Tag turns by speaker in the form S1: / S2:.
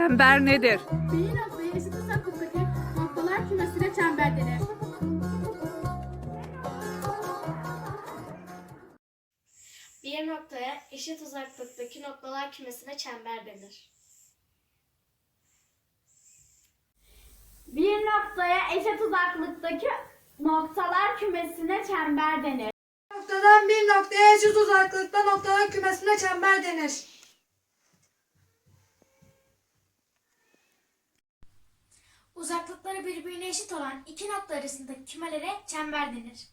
S1: Çember nedir?
S2: Bir noktaya eşit uzaklıktaki noktalar kümesine çember denir.
S3: Bir noktaya eşit uzaklıktaki noktalar kümesine çember denir.
S2: Bir noktaya eşit uzaklıktaki noktalar kümesine çember denir.
S4: Noktadan bir noktaya eşit uzaklıkta noktalar kümesine çember denir.
S3: Uzaklıkları birbirine eşit olan iki nokta arasındaki kümelere çember denir.